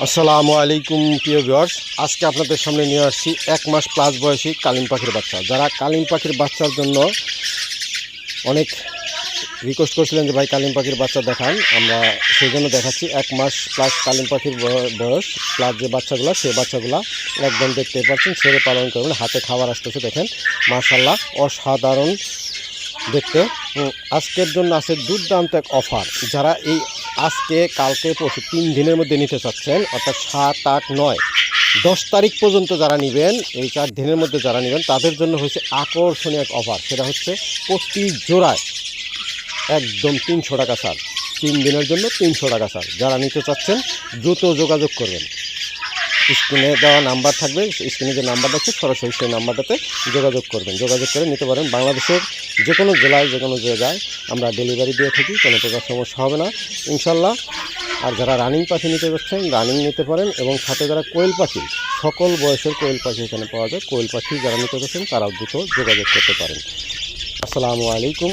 আসসালামু আলাইকুম, প্রিয় ভিউয়ার্স আজকে আপনাদের সামনে নিয়ে আসছি এক মাস প্লাস বয়সী কালিম পাখির বাচ্চা। যারা কালিম পাখির বাচ্চার জন্য অনেক রিকোয়েস্ট করছিলেন যে, ভাই, কালিম পাখির বাচ্চা দেখান। আমরা সেই জন্য দেখাচ্ছি এক মাস প্লাস কালিম পাখির বয়- বয়স। প্লাস যে বাচ্চাগুলো সেই বাচ্চাগুলো একদম দেখতে পাচ্ছেন, ছেড়ে পালন করবেন, হাতে খাবার আসতেছে, দেখেন। মার্শাল্লাহ অসাধারণ দেখতে। আজকের জন্য আছে দুর্দান্ত এক অফার যারা এই আজকে, কালকে, পরশু তিন দিনের মধ্যে নিতে চাচ্ছেন অর্থাৎ সাত, আট, নয়। দশ তারিখ পর্যন্ত যারা নেবেন, এই চার দিনের মধ্যে যারা নেবেন, তাদের জন্য হচ্ছে আকর্ষণীয় এক অফার সেটা হচ্ছে প্রতি জোড়ায় একদম তিনশো টাকা সার তিন দিনের জন্য তিনশো টাকা সার যারা নিতে চাচ্ছেন, দ্রুত যোগাযোগ করবেন। স্ক্রিনে দেওয়া নাম্বার থাকবে, স্ক্রিনে যে নাম্বার আছে, সরাসরি সেই নাম্বারটাতে যোগাযোগ করবেন। যোগাযোগ করে নিতে পারেন। বাংলাদেশের যে কোনো জেলায় যে কোনো জায়গায় আমরা ডেলিভারি দিয়ে থাকি, কোনো প্রকার সমস্যা হবে না। ইনশাল্লাহ আর যারা রানিং পাখি নিতে যাচ্ছেন রানিং নিতে পারেন এবং সাথে যারা কোয়েল পাখি, সকল বয়সের কোয়েল পাখি এখানে পাওয়া যায়। কোয়েল পাখি যারা নিতে যাচ্ছেন, তারাও দ্রুত যোগাযোগ করতে পারেন। আসসালামু আলাইকুম।